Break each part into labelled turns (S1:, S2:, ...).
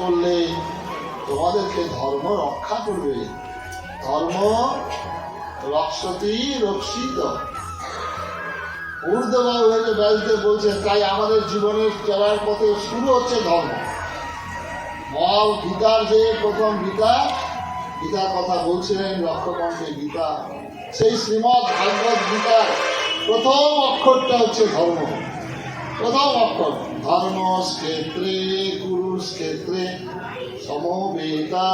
S1: করলে তোমাদেরকে ধর্ম রক্ষা করবে। ধর্ম রক্ষতি রক্ষিত। ঊর্ধ্ববাবু হয়ে ব্যাসদেব বলছেন তাই আমাদের জীবনের চলার পথে শুরু হচ্ছে ধর্ম। মহাল গীতার যে প্রথম গীতা, গীতার কথা বলছিলেন লক্ষ্যকণ্ঠে গীতা। সেই শ্রীমৎ ভাগবত গীতার প্রথম অক্ষরটা হচ্ছে ধর্ম। প্রথম অক্ষর ধর্ম ক্ষেত্রে ক্ষেত্রে সমবেতা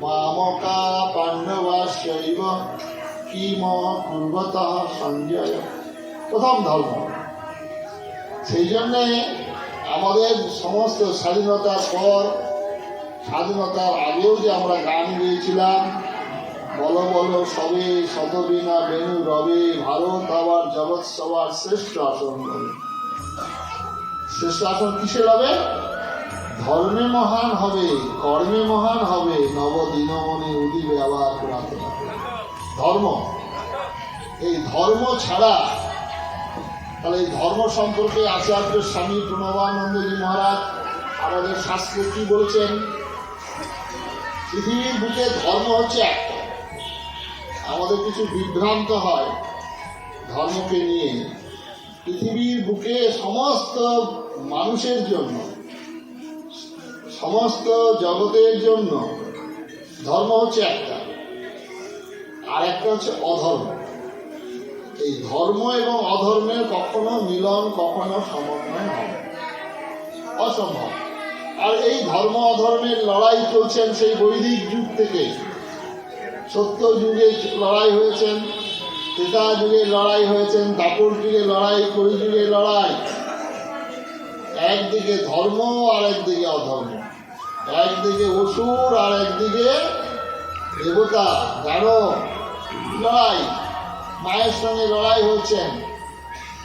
S1: মামকা পাণ্ডবাশৈব কিম কুর্বত সঞ্জয়। প্রথম ধর্ম। সেই জন্যে আমাদের সমস্ত স্বাধীনতার পর, স্বাধীনতার আগেও যে আমরা গান গেয়েছিলাম, বলো বলো সবে শতবিনা বেনু রবে ভারত আবার জগৎ সবার শ্রেষ্ঠ আসন। হবে শ্রেষ্ঠ আসন কিসের হবে? ধর্মে মহান হবে, কর্মে মহান হবে নবদিনমণি উদিবে আবার পুরাতন। ধর্ম। এই ধর্ম ছাড়া, তাহলে এই ধর্ম সম্পর্কে আচার্য স্বামী প্রণবানন্দজি মহারাজ আমাদের শাস্ত্রে কি বলেছেন? পৃথিবীর বুকে ধর্ম হচ্ছে একটা। আমাদের কিছু বিভ্রান্ত হয় ধর্মকে নিয়ে। পৃথিবীর বুকে সমস্ত মানুষের জন্য, সমস্ত জগতের জন্য ধর্ম হচ্ছে একটা। আর একটা হচ্ছে অধর্ম। এই ধর্ম এবং অধর্মের কখনো মিলন, কখনো সমন্বয় হবে অসম্ভব। আর এই ধর্ম অধর্মের লড়াই চলছেন সেই বৈদিক যুগ থেকে। সত্য যুগে লড়াই হয়েছেন ত্রেতা যুগে লড়াই হয়েছেন দাপর যুগে লড়াই কলি যুগে লড়াই। একদিকে ধর্ম আর একদিকে অধর্ম। একদিকে অসুর আর একদিকে দেবতা। জানো, লড়াই, মায়ের সঙ্গে লড়াই হচ্ছেন।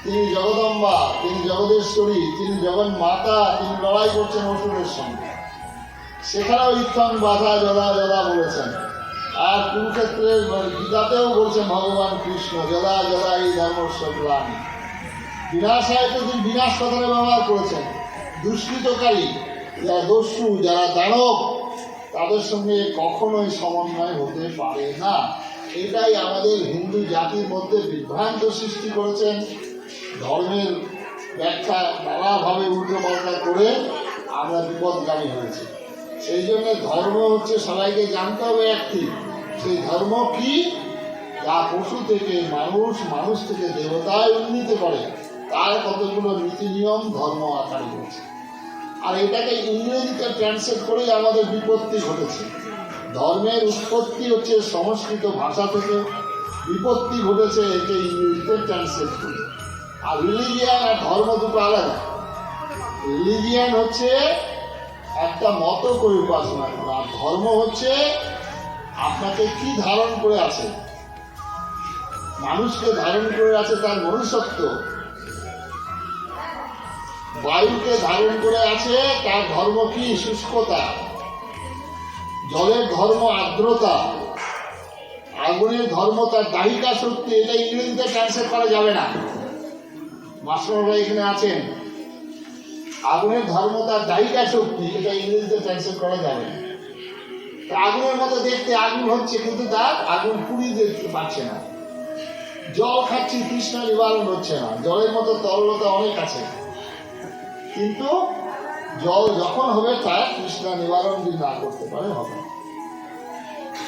S1: তিনি জগদম্বা, তিনি জগদেশ্বরী, তিনি জগন মাতা, তিনি লড়াই করছেন অসুরের সঙ্গে। সেখানেও ইত্থন বাধা, যদা যদা বলেছেন। আর কুরুক্ষেত্রের গীতাতেও বলছেন, ভগবান কৃষ্ণ, যদা যদা এই ধর্ম সগ্রামী বিনাশায় তো তিনি বিনাশ কথাটা ব্যবহার করেছেন। দুষ্কৃতকারী, যারা দস্যু, যারা দানব, তাদের সঙ্গে কখনোই সমন্বয় হতে পারে না। এটাই আমাদের হিন্দু জাতির মধ্যে বিভ্রান্ত সৃষ্টি করেছেন। ধর্মের ব্যাখ্যা নানাভাবে উল্টো পাল্টা করে আমরা বিপদগামী হয়েছি। সেই জন্য ধর্ম হচ্ছে সবাইকে জানতে হবে একটি। সেই ধর্ম কি? যা পশু থেকে মানুষ মানুষ থেকে দেবতায় উন্নীত করে। তার কতগুলো নীতি নিয়ম ধর্ম আকারে রয়েছে। আর এটাকে ইংরেজিতে ট্রান্সলেট করেই আমাদের বিপত্তি ঘটেছে। ধর্মের উৎপত্তি হচ্ছে সংস্কৃত ভাষা থেকে, বিপত্তি ঘটেছে একে ইংরেজিতে ট্রান্সলেট করে। আর রিলিজিয়ান আর ধর্ম দুটো আলাদা। রিলিজিয়ান হচ্ছে একটা মত করে উপাসনা করা আর ধর্ম হচ্ছে আপনাকে কি ধারণ করে আছে। মানুষকে ধারণ করে আছে তার মনুষ্যত্ব। বায়ুকে ধারণ করে আছে, তার ধর্ম কি? শুষ্কতা। জলের ধর্ম আর্দ্রতা। আগুনের ধর্ম তার দাহিকা শক্তি, এটা ইংরেজিতে ট্রান্সলেট করা যাবে না। মাস্টাররা এখানে আছেন। আগুনের ধর্ম তার দাহিকা শক্তি, এটা ইংরেজিতে ট্রান্সলেট করা যাবে না। আগুনের মতো দেখতে আগুন হচ্ছে, কিন্তু তার আগুন পুড়িয়ে দেখতে পাচ্ছে না। জল খাচ্ছি, তৃষ্ণা নিবারণ হচ্ছে না। জলের মতো তরলতা অনেক আছে। কিন্তু জল যখন হবে, তার তৃষ্ণা নিবারণ যদি না করতে পারে, হবে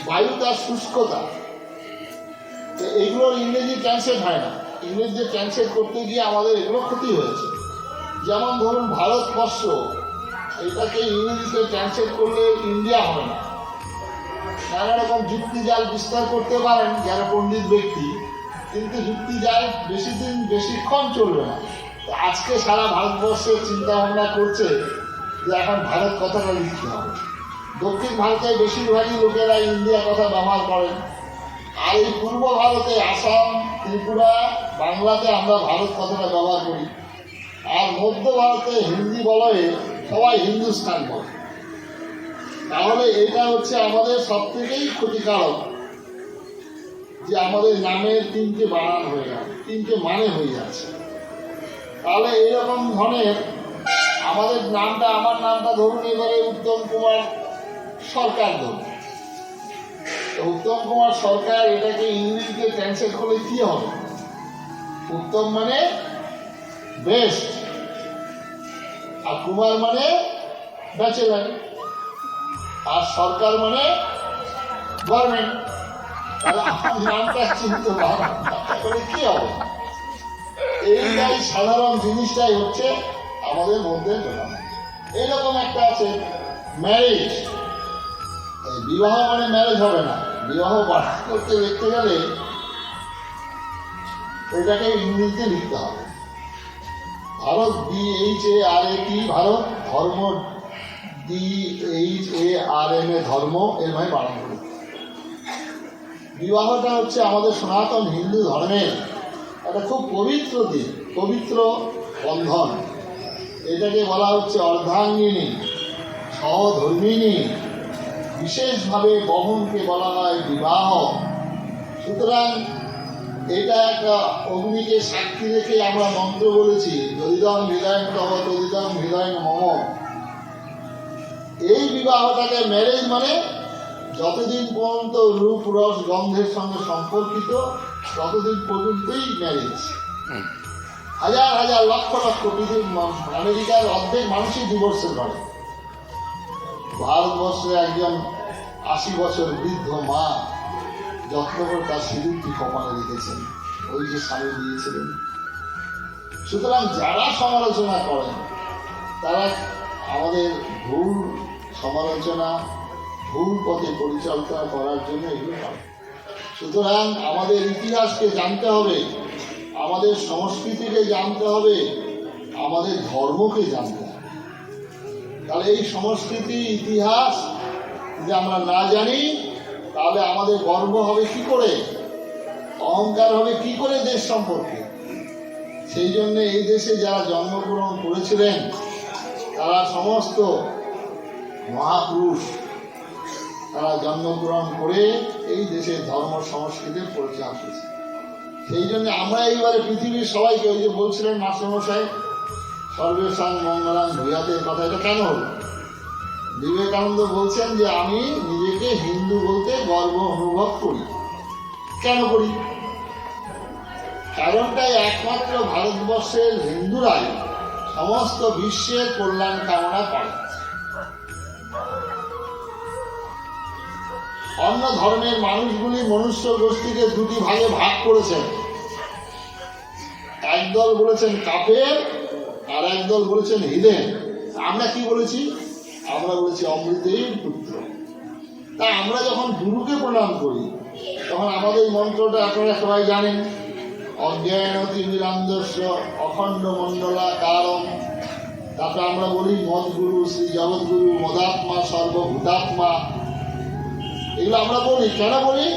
S1: বায়ু তার শুষ্কতা। তো এগুলোর ইংরেজি ট্রান্সলেট হয় না। ইংরেজিতে ট্রান্সলেট করতে গিয়ে আমাদের এগুলো ক্ষতি হয়েছে। যেমন ধরুন ভারতবর্ষ এটাকে ইংরেজিতে ট্রান্সলেট করলে ইন্ডিয়া হবে না। নানা রকম যুক্তিজাল বিস্তার করতে পারেন যারা পণ্ডিত ব্যক্তি, কিন্তু যুক্তিজাল বেশি দিন বেশিক্ষণ চলবে না। তো আজকে সারা ভারতবর্ষে চিন্তা ভাবনা করছে যে এখন ভারত কথাটা লিখতে হবে। দক্ষিণ ভারতে বেশিরভাগই লোকেরা ইন্ডিয়া কথা ব্যবহার করেন। আর এই পূর্ব ভারতে, আসাম, ত্রিপুরা, বাংলাতে আমরা ভারত কথাটা ব্যবহার করি। আর মধ্য ভারতে হিন্দি বলয়ে সবাই হিন্দুস্তান বলে। তাহলে এটা হচ্ছে আমাদের সব থেকেই ক্ষতিকারক যে আমাদের নামের তিনটে বানান হয়ে গেল। তিনটে মানে হয়ে যাচ্ছে। তাহলে এরকম ধরনের আমাদের নামটা, আমার নামটা ধরুন এবারে উত্তম কুমার সরকার ধরুন। উত্তম কুমার সরকার এটাকে ইংরেজিতে ট্রান্সলেট করলে কি হবে? উত্তম মানে বেস্ট আর কুমার মানে ব্যাচেলার আর সরকার মানে গভর্নমেন্ট নামটা চিনতে তাহলে কি হবে? এইটাই সাধারণ জিনিসটাই হচ্ছে আমাদের মধ্যে এইরকম একটা আছে ম্যারেজ বিবাহ মানে ম্যারেজ হবে না, বিবাহ বাড়া করতে দেখতে গেলে ওইটাকে ইংরেজিতে লিখতে হবে। Bharat B H A R A T Bharat ধর্ম D H A R M A ধর্ম এর মানে বানান বিবাহটা হচ্ছে আমাদের সনাতন হিন্দু ধর্মের একটা খুব পবিত্র দিন, পবিত্র বন্ধন। এটাকে বলা হচ্ছে অর্ধাঙ্গিনী, সহধর্মিনী। বিশেষভাবে বহনকে বলা হয় বিবাহ। সুতরাং এটা একটা অগ্নিকে সাক্ষী রেখে আমরা মন্ত্র বলেছি, যদিদম হৃদয় তব, তদিদম হৃদয় মম। এই বিবাহটাকে ম্যারেজ মানে যতদিন পর্যন্ত রূপ, রস, গন্ধের সঙ্গে সম্পর্কিত ততদিন পর্যন্তই ম্যারেজ হাজার হাজার লক্ষ লক্ষ পৃথিবীর মানুষ আমেরিকার অর্ধেক মানুষই ডিভোর্সে করে ভারতবর্ষে একজন আশি বছর বৃদ্ধ মা যত্ন করে তার সিঁদুরটি কপালে রেখেছেন। ওই যে স্বামী দিয়েছিলেন। সুতরাং যারা সমালোচনা করেন তারা আমাদের ভুল সমালোচনা ভুল পথে পরিচালনা করার জন্য এগুলো করে সুতরাং আমাদের ইতিহাসকে জানতে হবে, আমাদের সংস্কৃতিকে জানতে হবে, আমাদের ধর্মকে জানতে হবে। তাহলে এই সংস্কৃতি, ইতিহাস যদি আমরা না জানি, তাহলে আমাদের গর্ব হবে কি করে? অহংকার হবে কি করে দেশ সম্পর্কে? সেই জন্য এই দেশে যারা জন্মগ্রহণ করেছিলেন, তারা সমস্ত মহাপুরুষ তারা জন্মগ্রহণ করে এই দেশের ধর্ম, সংস্কৃতির পরিচয় আসেছে। সেই জন্য আমরা এইবারে পৃথিবীর সবাইকে ওই যে বলছিলেন মাস্টারমশাই, সর্বেশাং মঙ্গলাং ভূয়াতের কথা এটা কেন হলো? বিবেকানন্দ বলছেন যে আমি নিজেকে হিন্দু বলতে গর্ব অনুভব করি। কেন করি? কারণটাই একমাত্র ভারতবর্ষের হিন্দুরাই সমস্ত বিশ্বের কল্যাণ কামনা করে। অন্য ধর্মের মানুষগুলি মনুষ্য গোষ্ঠীকে দুটি ভাগে ভাগ করেছেন। একদল বলেছেন কাপের আর একদল বলেছেন হিদেন। আমরা কি বলেছি? আমরা বলেছি অমৃতের পুত্র। তা আমরা যখন গুরুকে প্রণাম করি, তখন আমাদের এই মন্ত্রটা আপনারা সবাই জানেন অজ্ঞান তিমিরান্দস্য অখণ্ড মণ্ডলা কারণ তারপরে আমরা বলি, মদগুরু শ্রী জগৎগুরু মদাত্মা সর্বভূতাত্মা। এগুলো আমরা বলি, কেন বলি?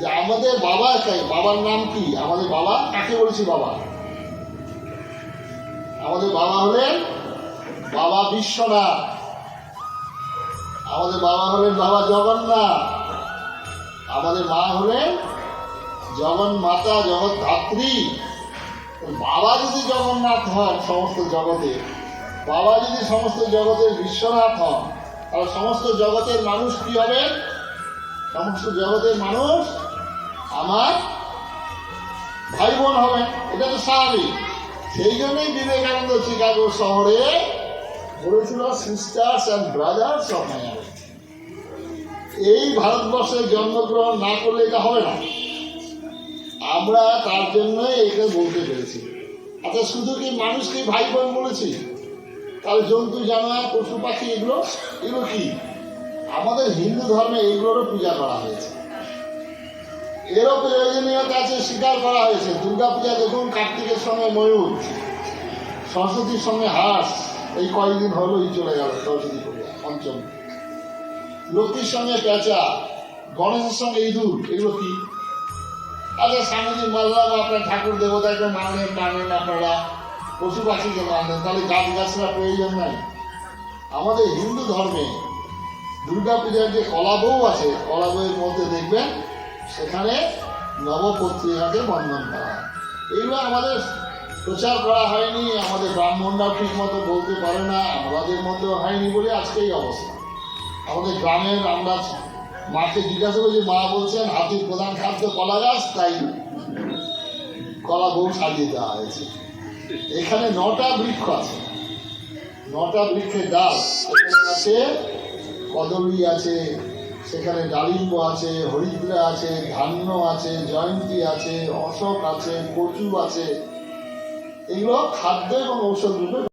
S1: যে আমাদের বাবা কে বাবার নাম কি? আমাদের বাবা, কাকে বলছি বাবা? আমাদের বাবা হলেন বাবা বিশ্বনাথ। আমাদের বাবা হলেন বাবা জগন্নাথ। আমাদের মা হলেন জগন মাতা জগৎ ধাত্রী বাবা যদি জগন্নাথ হন, সমস্ত জগতে, বাবা যদি সমস্ত জগতের বিশ্বনাথ হন তাহলে সমস্ত জগতের মানুষ কি হবে? সমস্ত জগতের মানুষ আমার ভাই বোন হবে। এটা তো স্বাভাবিক। সেই জন্যই বিবেকানন্দ চিকাগো শহরে বলেছিল সিস্টার্স অ্যান্ড ব্রাদার্স অফ এই ভারতবর্ষে জন্মগ্রহণ না করলে এটা হবে না। আমরা তার জন্য এটা বলতে পেরেছি। আচ্ছা শুধু কি মানুষকে ভাই বোন বলেছি? তাহলে জন্তু, জানোয়ার, পশু, পাখি, এগুলো এগুলো কি? আমাদের হিন্দু ধর্মে এগুলোরও পূজা করা হয়েছে। এরও প্রয়োজনীয়তা আছে, স্বীকার করা হয়েছে। দুর্গা পূজা দেখুন, কার্তিকের সঙ্গে ময়ূর, সরস্বতীর সঙ্গে হাঁস, এই কয়েকদিন হলোই চলে গেল, সরস্বতী পূজা, পঞ্চম। লক্ষ্মীর সঙ্গে পেঁচা গণেশের সঙ্গে ইঁদুর, এগুলো কি? আচ্ছা স্বামীজি মানলাম আপনার ঠাকুর দেবতাকে মানেন মানেন আপনারা। পশু পাখিকে মানেন তাহলে গাছ গাছরা প্রয়োজন নাই। আমাদের হিন্দু ধর্মে দুর্গা পূজার যে কলা বউ আছে, কলা বউয়ের মধ্যে দেখবেন, সেখানে নবপত্রিকাকে বন্ধন করা হয়। আমাদের প্রচার করা হয়নি, আমাদের ব্রাহ্মণরাও ঠিক মতো বলতে পারে না, আমাদের মধ্যেও হয়নি বলে আজকে এই অবস্থা। আমাদের গ্রামের আমরা মাকে জিজ্ঞাসা করছি মা বলছেন হাতির প্রধান খাদ্য কলা গাছ? তাই কলা বউ সাজিয়ে দেওয়া হয়েছে। এখানে নটা বৃক্ষ আছে। নটা বৃক্ষের ডাল। আছে কদলী আছে, সেখানে ডালিম্ব আছে হরিদ্রা আছে, ধান্য আছে, জয়ন্তী আছে, অশোক আছে, কচু আছে। এগুলো খাদ্য এবং ঔষধ রূপে